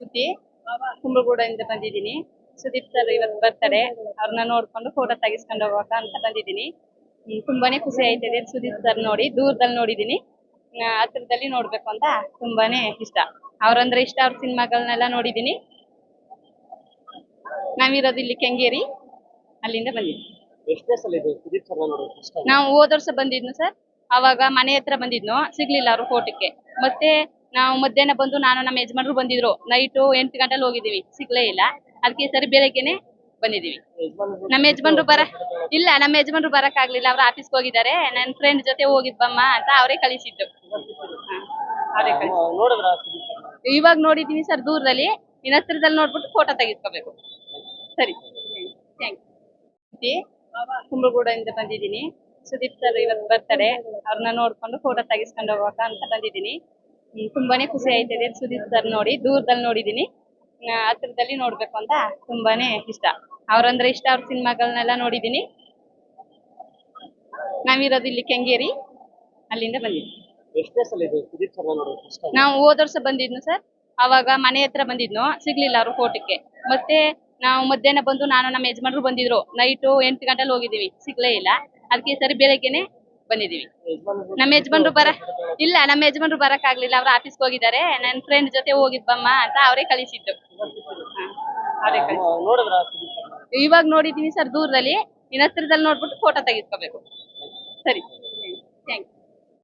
ಸುದ್ದಿ ಕುಂಬಳಗೂಡದಿಂದ ಬಂದಿದ್ದೀನಿ. ಸುದೀಪ್ ಸರ್ ಇವತ್ತು ಬರ್ತಾರೆ. ಅವ್ರನ್ನ ನೋಡ್ಕೊಂಡು ಫೋಟೋ ತೆಗಿಸ್ಕೊಂಡು ಹೋಗೋಕ ಅಂತ ಬಂದಿದ್ದೀನಿ. ತುಂಬಾನೇ ಖುಷಿ ಆಯ್ತದೆ ಸುದೀಪ್ ಸರ್ ನೋಡಿ ದೂರದಲ್ಲಿ ನೋಡಿದ್ದೀನಿ. ಆ, ಹತ್ರದಲ್ಲಿ ನೋಡ್ಬೇಕು ಅಂತ ತುಂಬಾನೇ ಇಷ್ಟ. ಅವ್ರಂದ್ರೆ ಇಷ್ಟ ಅವ್ರ ಸಿನಿಮಾಗಳನ್ನೆಲ್ಲ ನೋಡಿದ್ದೀನಿ. ನಾವಿರೋದು ಇಲ್ಲಿ ಕೆಂಗೇರಿ. ಅಲ್ಲಿಂದ ಬಂದಿದ್ವಿ ನಾವು ಹೋದ ವರ್ಷ ಬಂದಿದ್ನು ಸರ್ ಅವಾಗ ಮನೆ ಹತ್ರ ಬಂದಿದ್ನು ಸಿಗ್ಲಿಲ್ಲ ಅವ್ರು ಫೋಟೋಕ್ಕೆ ಮತ್ತೆ ನಾವು ಮಧ್ಯಾಹ್ನ ಬಂದು ನಾನು ನಮ್ಮ ಯಜಮಾನರು ಬಂದಿದ್ರು. ನೈಟು ಎಂಟು ಗಂಟೆಲಿ ಹೋಗಿದ್ದೀವಿ. ಸಿಗ್ಲೇ ಇಲ್ಲ. ಅದಕ್ಕೆ ಈ ಸರಿ ಬೆಳಗ್ಗೆನೆ ಬಂದಿದ್ದೀವಿ. ನಮ್ಮ ಯಜಮಾನ್ರು ಬರ ಇಲ್ಲ ನಮ್ಮ ಯಜಮಾನ್ರು ಬರಕ್ ಆಗ್ಲಿಲ್ಲ ಅವ್ರು ಆಫೀಸ್ಗೆ ಹೋಗಿದ್ದಾರೆ. ನನ್ನ ಫ್ರೆಂಡ್ ಜೊತೆ ಹೋಗಿದ್ಬಮ್ಮ ಅಂತ ಅವರೇ ಕಳಿಸಿದ್ದು. ಇವಾಗ ನೋಡಿದೀನಿ ಸರ್ ದೂರದಲ್ಲಿ. ಇನ್ನ ಹತ್ರದಲ್ಲಿ ನೋಡ್ಬಿಟ್ಟು ಫೋಟೋ ತೆಗಿಸ್ಕೋಬೇಕು ಸರಿ. ಕುಂಬಳಗೂಡಿಂದ ಬಂದಿದ್ದೀನಿ. ಸುದೀಪ್ ಸರ್ ಇವತ್ತು ಬರ್ತಾರೆ. ಅವ್ರನ್ನ ನೋಡ್ಕೊಂಡು ಫೋಟೋ ತೆಗಿಸ್ಕೊಂಡು ಹೋಗೋಕ ಅಂತ ಬಂದಿದ್ದೀನಿ. ತುಂಬಾನೇ ಖುಷಿ ಆಯ್ತದೆ ಸುದೀಪ್ ಸರ್ ನೋಡಿ ದೂರದಲ್ಲಿ ನೋಡಿದೀನಿ. ಹತ್ರದಲ್ಲಿ ನೋಡ್ಬೇಕು ಅಂತ ತುಂಬಾನೇ ಇಷ್ಟ. ಅವ್ರಂದ್ರೆ ಇಷ್ಟ ಅವ್ರ ಸಿನಿಮಾಗಳನ್ನೆಲ್ಲ ನೋಡಿದೀನಿ. ನಾವಿರೋದು ಇಲ್ಲಿ ಕೆಂಗೇರಿ. ಅಲ್ಲಿಂದ ಬಂದಿದ್ವಿ. ನಾವು ಹೋದ ವರ್ಷ ಬಂದಿದ್ನು ಸರ್ ಅವಾಗ ಮನೆ ಹತ್ರ ಬಂದಿದ್ನು. ಸಿಗ್ಲಿಲ್ಲ ಅವರು ಫೋಟೋಕ್ಕೆ ಮತ್ತೆ ನಾವು ಮಧ್ಯಾಹ್ನ ಬಂದು ನಾನು ನಮ್ಮ ಯಜಮಾನ್ರು ಬಂದಿದ್ರು. ನೈಟು ಎಂಟು ಗಂಟೆಲಿ ಹೋಗಿದ್ದೀವಿ. ಸಿಗ್ಲೇ ಇಲ್ಲ. ಅದಕ್ಕೆ ಸರಿ ಬೆಳಗ್ಗೆನೆ ಬಂದಿದೀವಿ ನಮ್ಮ ಯಜಮಾನ್ರು ಬರ ಇಲ್ಲ, ನಮ್ಮ ಯಜಮಾನ್ರು ಬರಕ್ ಆಗ್ಲಿಲ್ಲ. ಆಫೀಸ್ ಆಫೀಸ್ಗೆ ಹೋಗಿದ್ದಾರೆ. ನನ್ನ ಫ್ರೆಂಡ್ ಜೊತೆ ಹೋಗಿದ್ಬಮ್ಮ ಅಂತ ಅವರೇ ಕಳಿಸಿದ್ದು ಅವರೇ ಇವಾಗ ನೋಡಿದೀನಿ ಸರ್ ದೂರದಲ್ಲಿ. ಇನ್ನ ಹತ್ರದಲ್ಲಿ ನೋಡ್ಬಿಟ್ಟು ಫೋಟೋ ತೆಗಿಸ್ಕೋಬೇಕು ಸರಿ. Thank you